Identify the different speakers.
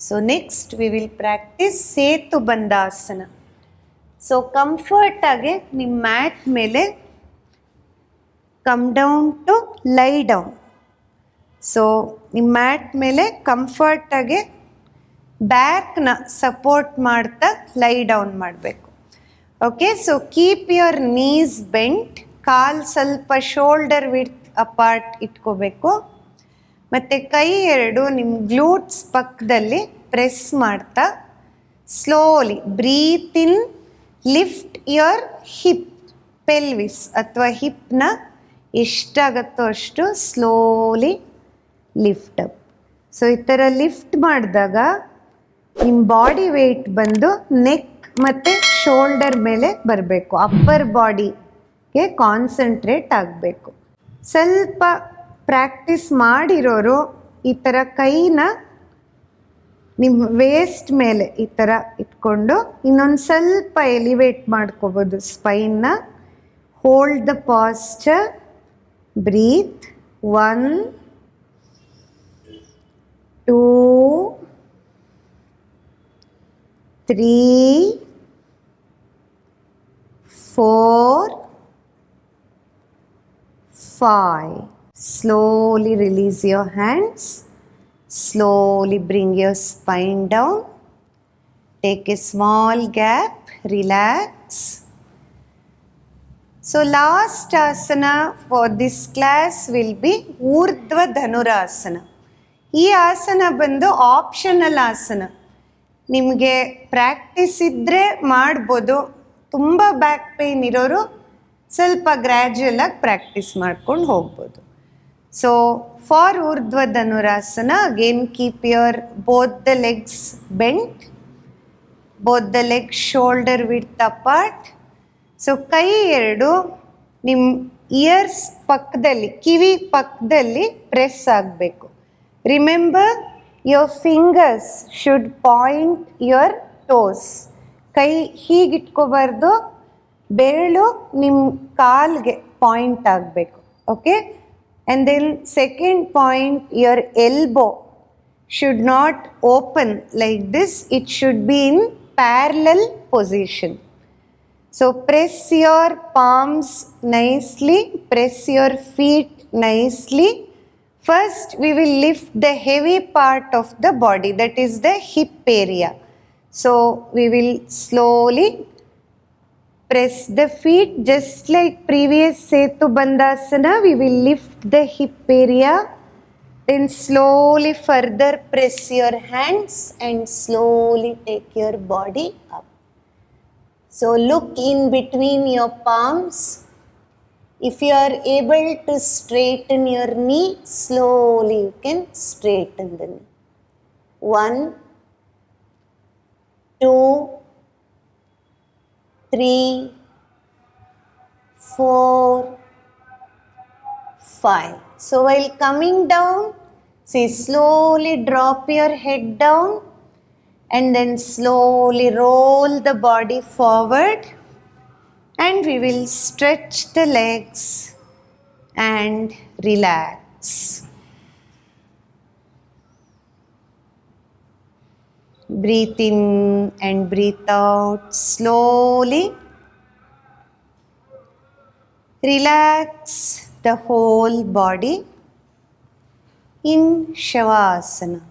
Speaker 1: So, next we will practice Setu Bandhasana so comfort ಆಗಿ ನಿಮ್ಮ mat ಮೇಲೆ come down to lie down so ನಿಮ್ಮ mat ಮೇಲೆ comfort ಆಗಿ ಬ್ಯಾಕ್ನ ಸಪೋರ್ಟ್ ಮಾಡ್ತಾ ಲೈ ಡೌನ್ ಮಾಡಬೇಕು okay so keep your knees bent ಕಾಲ್ ಸ್ವಲ್ಪ ಶೋಲ್ಡರ್ ವಿಡ್ತ್ ಅಪಾರ್ಟ್ ಇಟ್ಕೋಬೇಕು ಮತ್ತು ಕೈ ಎರಡು ನಿಮ್ಮ ಗ್ಲೂಟ್ಸ್ ಪಕ್ಕದಲ್ಲಿ ಪ್ರೆಸ್ ಮಾಡ್ತಾ slowly breathe in lift your hip pelvis ಅಥವಾ ಹಿಪ್ನ ಎಷ್ಟಾಗತ್ತೋ ಅಷ್ಟು ಸ್ಲೋಲಿ ಲಿಫ್ಟ್ ಅಪ್ ಸೊ ಈ ಥರ ಲಿಫ್ಟ್ ಮಾಡಿದಾಗ ನಿಮ್ಮ ಬಾಡಿ ವೆಯ್ಟ್ ಬಂದು ನೆಕ್ ಮತ್ತು ಶೋಲ್ಡರ್ ಮೇಲೆ ಬರಬೇಕು. ಅಪ್ಪರ್ ಬಾಡಿಗೆ ಕಾನ್ಸಂಟ್ರೇಟ್ ಆಗಬೇಕು. ಸ್ವಲ್ಪ ಪ್ರಾಕ್ಟೀಸ್ ಮಾಡಿರೋರು ಈ ಥರ ಕೈನ ನಿಮ್ಮ ವೇಸ್ಟ್ ಮೇಲೆ ಈ ಥರ ಇಟ್ಕೊಂಡು ಇನ್ನೊಂದು ಸ್ವಲ್ಪ ಎಲಿವೇಟ್ ಮಾಡ್ಕೋಬೋದು. ಸ್ಪೈನ್ನ hold the posture breathe one two three four five. Slowly release your hands. Slowly bring your spine down. Take a small gap. Relax. So, last asana for this class will be Urdhva Dhanurasana. ಈ ಆಸನ ಬಂದು optional ಆಸನ ನಿಮಗೆ practice ಇದ್ದರೆ ಮಾಡ್ಬೋದು ತುಂಬ back pain ಇರೋರು ಸ್ವಲ್ಪ ಗ್ರ್ಯಾಜುಯಲ್ ಆಗಿ ಪ್ರಾಕ್ಟೀಸ್ ಮಾಡ್ಕೊಂಡು ಹೋಗ್ಬೋದು so for Urdhva Dhanurasana again keep your both the legs bent both the leg shoulder width apart so ಕೈ ಎರಡು ನಿಮ್ಮ ಇಯರ್ಸ್ ಪಕ್ಕದಲ್ಲಿ ಕಿವಿ ಪಕ್ಕದಲ್ಲಿ ಪ್ರೆಸ್ ಆಗಬೇಕು remember your fingers should point your toes ಕೈ ಹೀಗಿಟ್ಕೋಬಾರ್ದು ಬೆರಳು ನಿಮ್ಮ ಕಾಲ್ಗೆ ಪಾಯಿಂಟ್ ಆಗಬೇಕು okay And then second point, your elbow should not open like this. It should be in parallel position. So press your palms nicely, press your feet nicely. First, we will lift the heavy part of the body, that is the hip area. So we will slowly press the feet just like previous setu bandhasana. We will lift the hip area. Then slowly further press your hands and slowly take your body up. So look in between your palms. If you are able to straighten your knee slowly you can straighten the knee. One two three, four, five. So while coming down, see slowly drop your head down and then slowly roll the body forward and we will stretch the legs and relax. Breathe in and breathe out slowly. Relax the whole body in Shavasana.